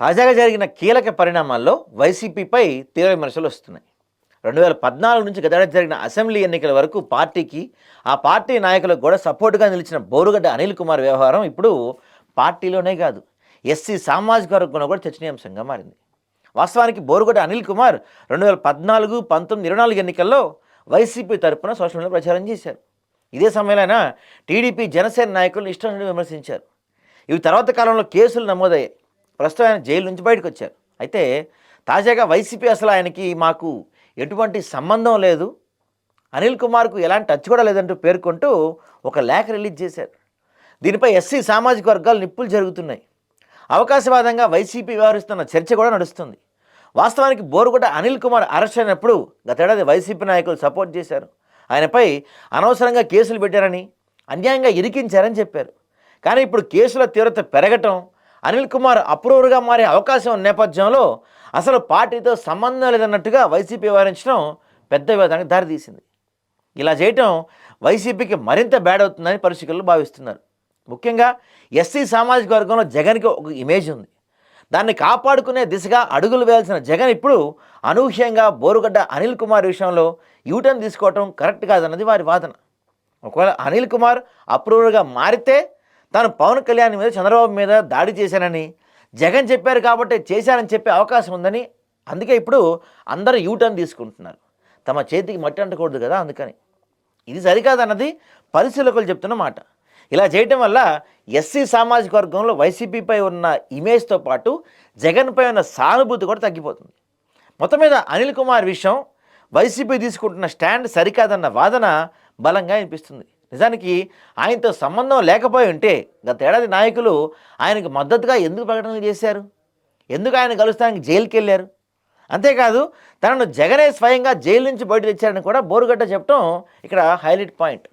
తాజాగా జరిగిన కీలక పరిణామాల్లో వైసీపీపై తీవ్ర విమర్శలు వస్తున్నాయి. రెండు వేల పద్నాలుగు నుంచి గత జరిగిన అసెంబ్లీ ఎన్నికల వరకు పార్టీకి ఆ పార్టీ నాయకులకు కూడా సపోర్టుగా నిలిచిన బోరుగడ్డ అనిల్ కుమార్ వ్యవహారం ఇప్పుడు పార్టీలోనే కాదు ఎస్సీ సామాజిక వర్గంలో కూడా చర్చనీయాంశంగా మారింది. వాస్తవానికి బోరుగడ్డ అనిల్ కుమార్ రెండు వేల పద్నాలుగు పంతొమ్మిది ఇరవై నాలుగు ఎన్నికల్లో వైసీపీ తరపున సోషల్ మీడియా ప్రచారం చేశారు. ఇదే సమయంలో టీడీపీ జనసేన నాయకులను ఇష్టం నుండి విమర్శించారు. ఇవి తర్వాత కాలంలో కేసులు నమోదయ్యాయి. ప్రస్తుతం ఆయన జైలు నుంచి బయటకు వచ్చారు. అయితే తాజాగా వైసీపీ అసలు ఆయనకి మాకు ఎటువంటి సంబంధం లేదు. అనిల్ కుమార్కు ఎలాంటి టచ్ కూడా లేదంటూ పేర్కొంటూ ఒక లేఖ రిలీజ్ చేశారు. దీనిపై ఎస్సీ సామాజిక వర్గాలు నిప్పులు జరుగుతున్నాయి. అవకాశవాదంగా వైసీపీ వ్యవహరిస్తున్న చర్చ కూడా నడుస్తుంది. వాస్తవానికి బోరుగుడ్డ అనిల్ కుమార్ అరెస్ట్ అయినప్పుడు గతేడాది వైసీపీ నాయకులు సపోర్ట్ చేశారు. ఆయనపై అనవసరంగా కేసులు పెట్టారని అన్యాయంగా ఇరికించారని చెప్పారు. కానీ ఇప్పుడు కేసుల తీవ్రత పెరగటం అనిల్ కుమార్ అప్రూవర్గా మారే అవకాశం ఉన్న నేపథ్యంలో అసలు పార్టీతో సంబంధం లేదన్నట్టుగా వైసీపీ వ్యవహరించడం పెద్ద వివాదానికి దారితీసింది. ఇలా చేయటం వైసీపీకి మరింత బ్యాడ్ అవుతుందని పరిశీలకులు భావిస్తున్నారు. ముఖ్యంగా ఎస్సీ సామాజిక వర్గంలో జగన్కి ఒక ఇమేజ్ ఉంది. దాన్ని కాపాడుకునే దిశగా అడుగులు వేయాల్సిన జగన్ ఇప్పుడు అనూహ్యంగా బోరుగడ్డ అనిల్ కుమార్ విషయంలో యూటర్న్ తీసుకోవటం కరెక్ట్ కాదన్నది వారి వాదన. ఒకవేళ అనిల్ కుమార్ అప్రూవర్గా మారితే తాను పవన్ కళ్యాణ్ మీద చంద్రబాబు మీద దాడి చేశానని జగన్ చెప్పారు కాబట్టి చేశానని చెప్పే అవకాశం ఉందని అందుకే ఇప్పుడు అందరూ యూటర్న్ తీసుకుంటున్నారు. తమ చేతికి మట్టి అంటకూడదు కదా అందుకని. ఇది సరికాదన్నది పరిశీలకులు చెప్తున్న మాట. ఇలా చేయటం వల్ల ఎస్సీ సామాజిక వర్గంలో వైసీపీపై ఉన్న ఇమేజ్తో పాటు జగన్పై ఉన్న సానుభూతి కూడా తగ్గిపోతుంది. మొత్తం మీద అనిల్ కుమార్ విషయం వైసీపీ తీసుకుంటున్న స్టాండ్ సరికాదన్న వాదన బలంగా వినిపిస్తుంది. నిజానికి ఆయనతో సంబంధం లేకపోయి ఉంటే గత ఏడాది నాయకులు ఆయనకు మద్దతుగా ఎందుకు ప్రకటనలు చేశారు? ఎందుకు ఆయన కలుస్తానికి జైలుకి వెళ్ళారు? అంతేకాదు తనను జగనే స్వయంగా జైలు నుంచి బయట తెచ్చారని కూడా బోరుగడ్డ చెప్పడం ఇక్కడ హైలైట్ పాయింట్.